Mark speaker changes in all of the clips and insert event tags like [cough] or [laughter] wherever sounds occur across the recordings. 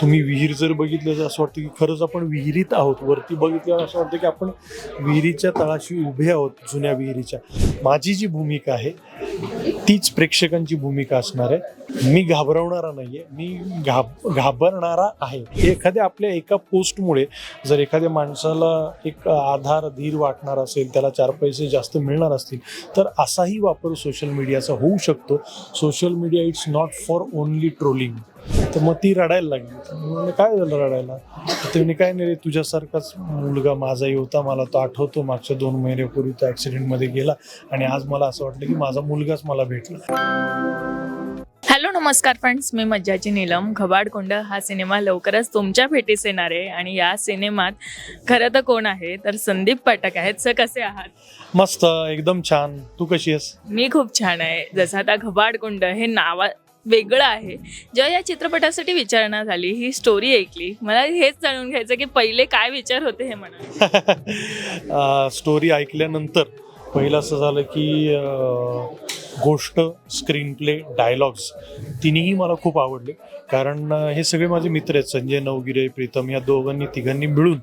Speaker 1: तुम्ही विहीर जर बघितलं तर असं वाटतं की खरंच आपण विहिरीत आहोत. वरती बघितल्यावर असं वाटतं की आपण विहिरीच्या तळाशी उभे आहोत जुन्या विहिरीच्या. माझी जी भूमिका आहे तीच प्रेक्षकांची भूमिका असणार आहे. मी घाबरवणारा नाहीये. मी घाब घाबरणारा आहे. एखाद्या आपल्या एका पोस्टमुळे जर एखाद्या माणसाला एक आधार धीर वाटणार असेल त्याला चार पैसे जास्त मिळणार असतील तर असाही वापर सोशल मीडियाचा होऊ शकतो. Social media it's not for only trolling. तर मग ती रडायला लागली. तर मी म्हणलं, काय झालं रडायला? तर काय नाही रे तुझ्यासारखाच मुलगा माझाही होता मला तो आठवतो मागच्या दोन महिन्यापूर्वी तो ॲक्सिडेंटमध्ये गेला आणि आज मला असं वाटलं की माझा मुलगाच मला भेटला.
Speaker 2: हॅलो नमस्कार फ्रेंड्स मी मज्जाची नीलम. घबाडकोंड हा सिनेमा लवकरच तुमच्या भेटीस येणार आहे आणि या सिनेमात खरं तर कोण आहे? तर संदीप पाठक आहेत. सर कसे आहात?
Speaker 1: मस्त एकदम छान. तू कशी आहेस?
Speaker 2: मी खूप छान आहे. जसं आता घबाडकोंड हे नावा वेगळं आहे. जेव्हा या चित्रपटासाठी विचारणा झाली ही स्टोरी ऐकली मला हेच जाणून घ्यायचं की पहिले काय विचार होते हे म्हणा
Speaker 1: स्टोरी [laughs] ऐकल्यानंतर पहिलं असं झालं की अं, गोष्ट स्क्रीन प्ले डायलॉग्स तिन्ही मला खूप आवडले. कारण हे सगळे माझे मित्र आहेत. संजय नवगिरे प्रीतम या दोघांनी तिघांनी मिळून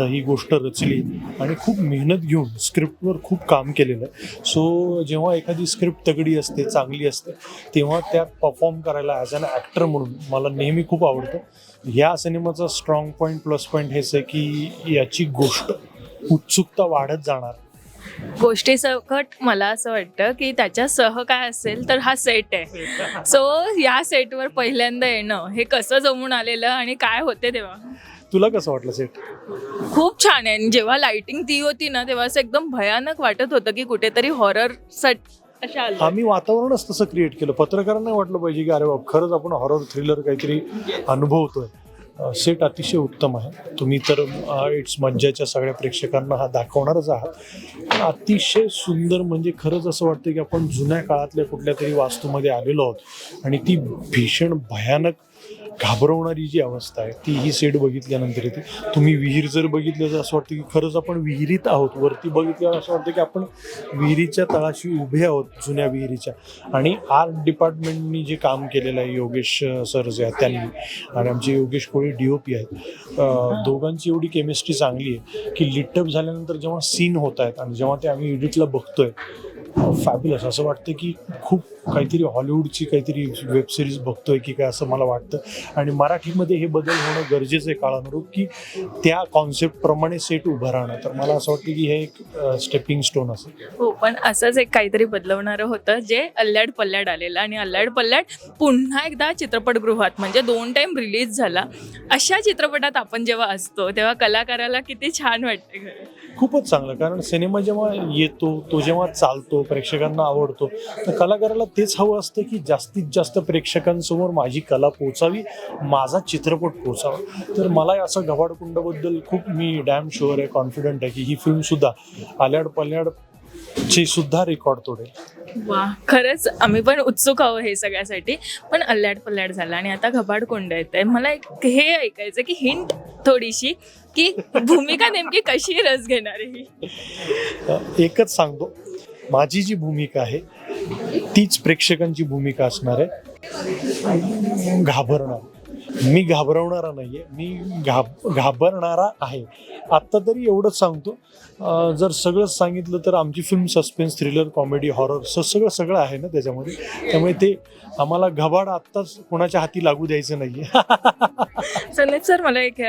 Speaker 1: ही गोष्ट रचली आणि खूप मेहनत घेऊन स्क्रिप्टवर खूप काम केलेलं आहे. सो जेव्हा एखादी स्क्रिप्ट तगडी असते चांगली असते तेव्हा त्यात परफॉर्म करायला ॲज अन ॲक्टर म्हणून मला नेहमी खूप आवडतं. ह्या सिनेमाचा स्ट्रॉंग पॉईंट प्लस पॉईंट हेच आहे की याची गोष्ट उत्सुकता वाढत जाणार.
Speaker 2: गोष्टी सकट मला असं वाटतं की त्याच्या सह काय असेल तर हा सेट आहे. सो या सेटवर पहिल्यांदा येणं हे कसं जमून आलेलं आणि काय होते तेव्हा?
Speaker 1: तुला कसं वाटलं सेट
Speaker 2: खूप छान आहे. आणि जेव्हा लाइटिंग ती होती ना तेव्हा असं एकदम भयानक वाटत होतं की कुठेतरी हॉरर सट अशा आलं
Speaker 1: आम्ही वातावरणच तसं क्रिएट केलं. पत्रकारांना वाटलं पाहिजे की अरे बाप खरंच आपण हॉरर थ्रिलर काहीतरी अनुभवतोय. सेट अतिशय उत्तम आहे. तुम्ही तर इट्स मज्जाच्या सगळ्या प्रेक्षकांना हा दाखवणारच आहात. पण अतिशय सुंदर म्हणजे खरंच असं वाटतं की आपण जुन्या काळातल्या कुठल्या तरी वास्तूमध्ये आलेलो आहोत. आणि ती भीषण भयानक घाबरवणारी जी अवस्था आहे ती ही सेट बघितल्यानंतर येते. तुम्ही विहीर जर बघितलं तर असं वाटतं की खरंच आपण विहिरीत आहोत. वरती बघितल्यावर असं वाटतं की आपण विहिरीच्या तळाशी उभे आहोत जुन्या विहिरीच्या. आणि आर्ट डिपार्टमेंटनी जे काम केलेलं आहे योगेश सर जे आहेत त्यांनी आणि आमचे Yogesh Koli D O P आहेत दोघांची एवढी केमिस्ट्री चांगली आहे की लिटअप झाल्यानंतर जेव्हा सीन होत आहेत आणि जेव्हा ते आम्ही एडिटला बघतोय फॅब्युलस असं वाटतं की खूप काहीतरी हॉलिवूडची काहीतरी वेब सिरीज बघतोय की काय असं मला वाटतं. आणि मराठीमध्ये हे बदल होणं गरजेचं आहे काळानुरूप की त्या कॉन्सेप्टप्रमाणे सेट उभं राहणं. तर मला असं वाटतं की हे एक स्टेपिंग स्टोन असेल
Speaker 2: हो पण असंच एक काहीतरी बदलवणारं होतं जे अल्ल्याड पल्ल्याड आलेलं आणि अल्ल्याड पल्ल्याड पुन्हा एकदा चित्रपटगृहात म्हणजे दोन टाइम रिलीज झाला अशा चित्रपटात आपण जेव्हा असतो तेव्हा कलाकाराला किती छान वाटते.
Speaker 1: खूपच चांगलं. कारण सिनेमा जेव्हा येतो तो जेव्हा चालतो प्रेक्षकांना आवडतो तर कलाकाराला तेच हवं असतं की जास्तीत जास्त प्रेक्षकांसमोर माझी कला पोचावी माझा चित्रपट पोचावा तर मला असं घबाडकुंडबद्दल खूप मी डॅम शुअर आहे कॉन्फिडंट आहे की ही फिल्म सुद्धा आल्याड पल्याड ची सुद्धा रेकॉर्ड तोडेल.
Speaker 2: वा खरंच आम्ही पण उत्सुक आहोत हे सगळ्यासाठी. पण अल्ल्याड पल्ल्याड झाला आणि आता घबाड कोंड येत आहे. मला एक हे ऐकायचं की हिंट थोडीशी की भूमिका नेमकी कशी रस घेणार आहे ही?
Speaker 1: एकच सांगतो. माझी जी भूमिका आहे तीच प्रेक्षकांची भूमिका असणार आहे. घाबरणार. मी घाबरवणारा नाहीये. मी घाब घाबरणारा आहे. आत्ता तरी एवढंच सांगतो. जर सगळंच सांगितलं तर आमची film suspense thriller comedy horror स सगळं सगळं आहे ना त्याच्यामध्ये. त्यामुळे ते आम्हाला घबाड आत्ताच कोणाच्या हाती लागू द्यायचं नाहीये.
Speaker 2: संदीप सर मला एक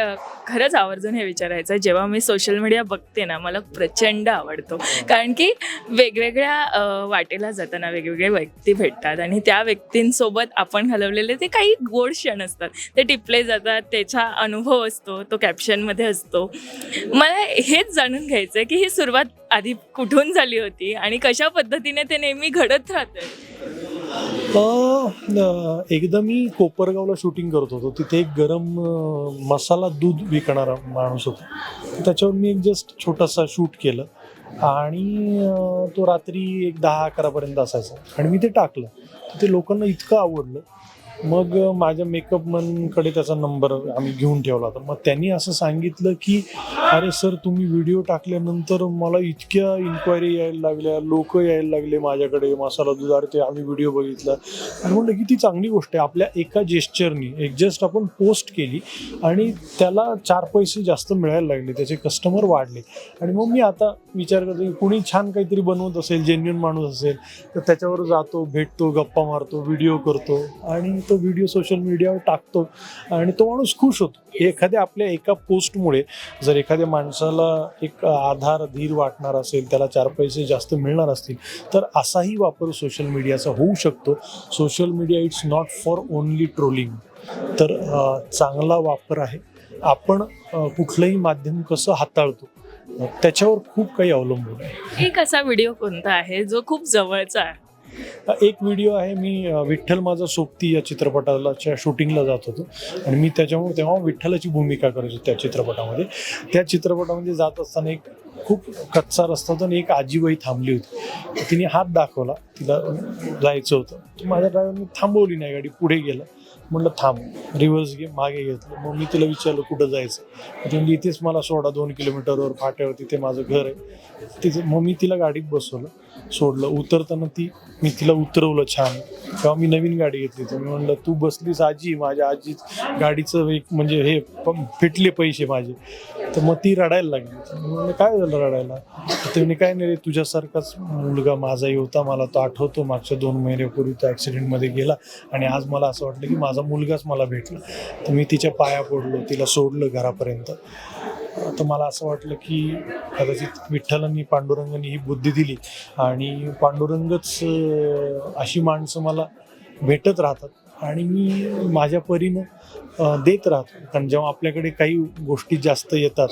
Speaker 2: खरंच आवर्जून हे विचारायचं आहे. जेव्हा मी सोशल मीडिया बघते ना मला प्रचंड आवडतो. कारण की वेगवेगळ्या वाटेला जाताना वेगवेगळे व्यक्ती भेटतात आणि त्या व्यक्तींसोबत आपण घालवलेले ते काही गोड क्षण असतात. ते टिपले जातात त्याचा अनुभव असतो तो कॅप्शनमध्ये असतो. मला हेच जाणून घ्यायचं आहे की ही सुरुवात आधी कुठून झाली होती आणि कशा पद्धतीने ते नेहमी घडत राहतं
Speaker 1: एकदा मी कोपरगावला शूटिंग करत होतो. तिथे एक गरम मसाला दूध विकणारा माणूस होता. त्याच्यावर मी एक जस्ट छोटासा शूट केलं आणि तो रात्री एक दहा अकरापर्यंत असायचा. आणि मी ते टाकलं. ते लोकांना इतकं आवडलं मग माझ्या मेकअप मनकडे त्याचा नंबर आम्ही घेऊन ठेवला होता. मग त्यांनी असं सांगितलं की अरे सर तुम्ही व्हिडिओ टाकल्यानंतर मला इतक्या इन्क्वायरी यायला लागल्या लोक यायला लागले माझ्याकडे मसाला दुधार ते आम्ही व्हिडिओ बघितला. आणि म्हणलं की ती चांगली गोष्ट आहे आपल्या एका जेस्चरनी एक जस्ट आपण पोस्ट केली आणि त्याला चार पैसे जास्त मिळायला लागले त्याचे कस्टमर वाढले. आणि मग मी आता विचार करतो की कुणी छान काहीतरी बनवत असेल जेन्युन माणूस असेल तर त्याच्यावर जातो भेटतो गप्पा मारतो व्हिडिओ करतो. आणि तो व्हिडिओ सोशल मीडियावर टाकतो. आणि तो माणूस खुश होतो. एखाद्या आपल्या एका पोस्टमुळे जर एखाद्या माणसाला एक आधार धीर वाटणार असेल त्याला चार पैसे जास्त मिळणार असतील तर असाही वापर सोशल मीडियाचा होऊ शकतो. Social media it's not for only trolling तर चांगला वापर आहे. आपण कुठलंही माध्यम कसं हाताळतो त्याच्यावर खूप काही अवलंबून आहे.
Speaker 2: एक असा व्हिडिओ कोणता आहे जो खूप जवळचा आहे?
Speaker 1: एक व्हिडिओ आहे मी विठ्ठल माझा सोबती या चित्रपटाच्या शूटिंगला जात होतो. आणि मी त्याच्यामुळे तेव्हा विठ्ठलाची भूमिका करायचो त्या चित्रपटामध्ये. त्या चित्रपटामध्ये जात असताना एक खूप कच्चा रस्ता होता आणि एक आजीबाई थांबली होती. तिने हात दाखवला तिला जायचं होतं. माझ्या ड्रायव्हरने थांबवली नाही गाडी पुढे गेला. म्हणलं थांब रिव्हर्स घे मागे घेतलं. मग मी तिला विचारलं कुठं जायचं? ती म्हणजे इथेच मला सोडा दोन किलोमीटरवर फाट्यावर तिथे माझं घर आहे. तिथे मग मी तिला गाडीत बसवलं सोडलं. उतरताना ती मी तिला उतरवलं छान. तेव्हा मी नवीन गाडी घेतली तर मी म्हणलं तू बसलीस आजी माझ्या आजी गाडीचं एक म्हणजे हे प- फिटले पैसे माझे. तर मग ती रडायला लागली. मी म्हणलं काय झालं रडायला? तर काय नाही रे तुझ्यासारखाच मुलगा माझाही होता. मला तो आठवतो मागच्या दोन महिन्यापूर्वी तो ॲक्सिडेंटमध्ये गेला आणि आज मला असं वाटलं की माझा माझा मुलगाच मला भेटला. तर मी तिच्या पाया पडलो तिला सोडलं घरापर्यंत. तर मला असं वाटलं की कदाचित विठ्ठलांनी पांडुरंगांनी ही बुद्धी दिली आणि पांडुरंगच अशी माणसं मला भेटत राहतात आणि मी माझ्या परीनं देत राहतो. कारण जेव्हा आपल्याकडे काही गोष्टी जास्त येतात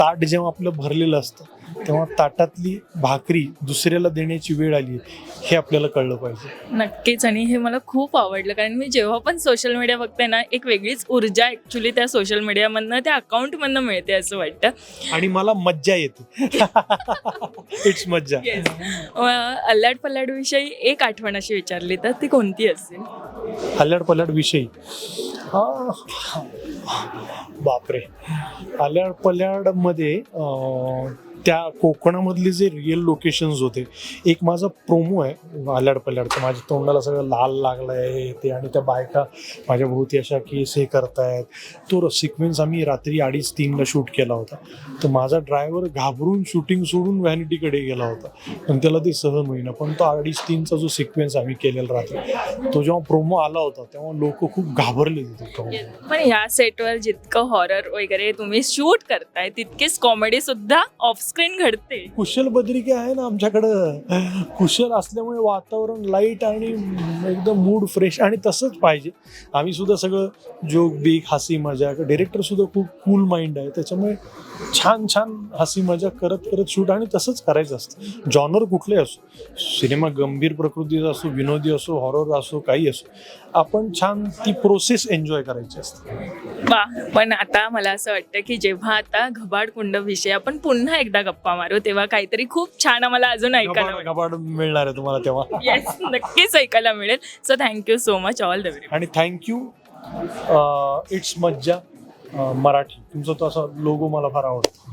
Speaker 1: ताट जेव्हा आपलं भरलेलं असतं तेव्हा ताटातली भाकरी दुसऱ्याला देण्याची वेळ आली हे आपल्याला कळलं पाहिजे.
Speaker 2: नक्कीच. आणि हे मला खूप आवडलं कारण मी जेव्हा पण सोशल मीडिया बघते ना एक वेगळीच ऊर्जा ॲक्च्युली त्या सोशल मीडियामधनं त्या अकाउंटमधनं मिळते असं वाटतं.
Speaker 1: आणि मला मज्जा येते. [laughs] इट्स मज्जा.
Speaker 2: अल्लाड पल्लाड विषयी एक आठवण अशी विचारली तर ती कोणती असेल?
Speaker 1: हल्याड पल्याड विषयी. बापरे. आल्याड पल्याडमध्ये त्या कोकणामधले जे रिअल लोकेशन्स होते एक माझा प्रोमो आहे आल्याड पल्याडचा माझ्या तोंडाला सगळं लाल लागलं आहे ते आणि त्या बायका माझ्या भोवती अशा केस हे करतायत. तो सिक्वेन्स आम्ही रात्री अडीच तीनला शूट केला होता. तर माझा ड्रायव्हर घाबरून शूटिंग सोडून व्हॅनिटीकडे गेला होता. पण त्याला ते सहन होईना पण तो अडीच तीनचा जो सिक्वेन्स आम्ही केलेला रात्री तो जेव्हा प्रोमो आला होता तेव्हा लोक खूप घाबरले तिथे
Speaker 2: पण ह्या सेटवर जितकं हॉरर वगैरे तुम्ही शूट करताय तितकेच कॉमेडी सुद्धा ऑफ स्क्रीन घडते.
Speaker 1: कुशल बद्रिके आहे ना आमच्याकडं. कुशल असल्यामुळे वातावरण लाइट आणि एकदम मूड फ्रेश आणि तसंच पाहिजे. आम्ही सुद्धा सगळं जोक बीक हसी मजा डिरेक्टर सुद्धा खूप कूल माइंड आहे. त्याच्यामुळे छान छान हसी मजा करत करत शूट आणि तसंच करायचं असतं. जॉनर कुठले असो सिनेमा गंभीर प्रकृतीचा असो विनोदी असो हॉरर असो काही असो. आपण छान ती प्रोसेस एन्जॉय करायची असते.
Speaker 2: वा पण आता मला असं वाटतं की जेव्हा आता घबाड कुंड विषय आपण पुन्हा एकदा गप्पा मारू तेव्हा काहीतरी खूप छान आम्हाला अजून ऐकायला
Speaker 1: गबाड मिळणार आहे तुम्हाला तेव्हा.
Speaker 2: येस नक्कीच ऐकायला मिळेल. So thank you so much all the very
Speaker 1: आणि थँक्यू इट्स मज्जा अ, मराठी. तुमचा तो असा लोगो मला फार आवडतो.